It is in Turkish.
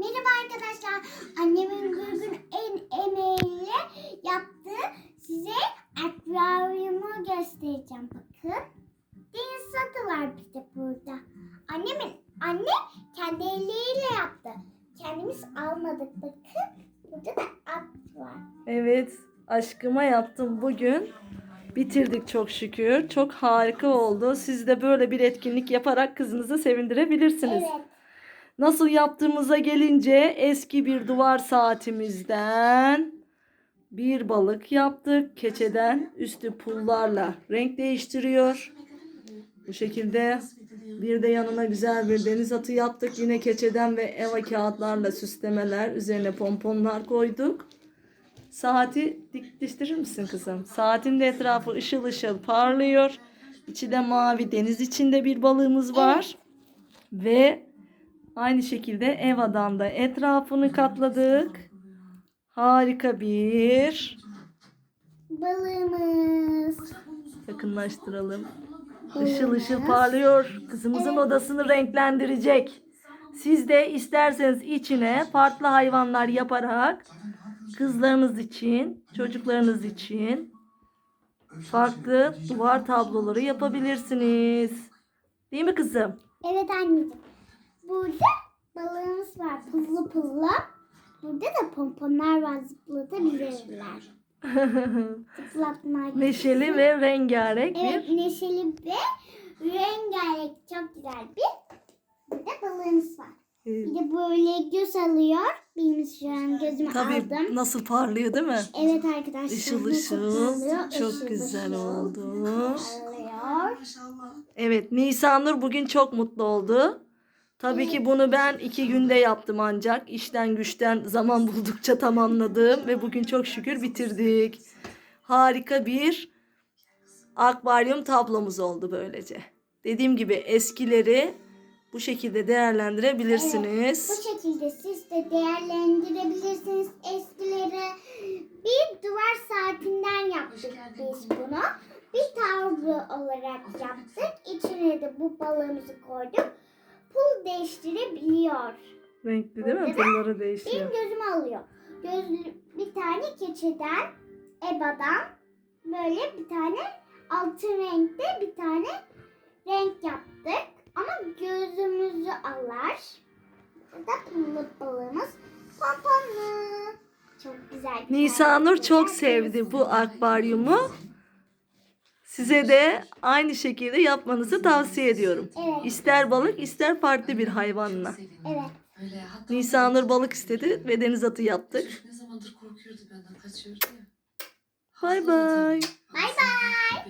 Merhaba arkadaşlar. Annemin bugün en emeğiyle yaptığı size akvaryumu göstereceğim. Bakın. Deniz satı var bizde burada. Annemin anne kendi elleriyle yaptı. Kendimiz almadık. Bakın. Burada da at var. Evet, aşkıma yaptım bugün. Bitirdik çok şükür. Çok harika oldu. Siz de böyle bir etkinlik yaparak kızınızı sevindirebilirsiniz. Evet. Nasıl yaptığımıza gelince eski bir duvar saatimizden bir balık yaptık. Keçeden üstü pullarla renk değiştiriyor. Bu şekilde bir de yanına güzel bir deniz atı yaptık. Yine keçeden ve eva kağıtlarla süslemeler üzerine pomponlar koyduk. Saati dikleştirir misin kızım? Saatin de etrafı ışıl ışıl parlıyor. İçi de mavi deniz içinde bir balığımız var. Ve aynı şekilde Eva'dan da etrafını katladık. Harika bir Balığımız. yakınlaştıralım. Işıl ışıl parlıyor. Kızımızın odasını renklendirecek. Siz de isterseniz içine farklı hayvanlar yaparak kızlarınız için, çocuklarınız için farklı duvar tabloları yapabilirsiniz. Değil mi kızım? Evet anneciğim. Burada balığımız var pullu pullu. Burada da pomponlar var zıplatabilirler. Zıplatmak. Neşeli ve rengarenk Evet bir neşeli ve rengarenk çok güzel bir burada balığımız var. e, Bir de böyle göz alıyor. Benim şu an gözümü tabii aldım. nasıl parlıyor değil mi? Evet arkadaşlar. Işıl ışıl. Çok Işıl güzel ışıl oldu. Parlıyor. Evet Nisanur bugün çok mutlu oldu. Tabii ki bunu ben iki günde yaptım ancak. işten güçten zaman buldukça tamamladım ve bugün çok şükür bitirdik. Harika bir akvaryum tablomuz oldu böylece. Dediğim gibi eskileri bu şekilde değerlendirebilirsiniz. Bu şekilde siz de değerlendirebilirsiniz eskileri. Bir duvar saatinden yaptık biz bunu. Bir tablo olarak yaptık. İçine de bu balığımızı koyduk. Pul değiştirebiliyor. Renkli değil mi? Pulları Benim değişiyor. gözümü alıyor. Gözlü, bir tane keçeden, ebadan böyle bir tane altın renkte bir tane renk yaptık. Ama gözümüzü alar. Burada pullu balığımız pomponlu. Çok güzel. Nisanur çok sevdi bu akvaryumu. Size de aynı şekilde yapmanızı tavsiye ediyorum. Evet. İster balık ister farklı bir hayvanla. Evet. Nisanur balık istedi ve deniz atı yaptık. ne zamandır korkuyordu benden kaçıyordu ya. Bay bay. Bay bay.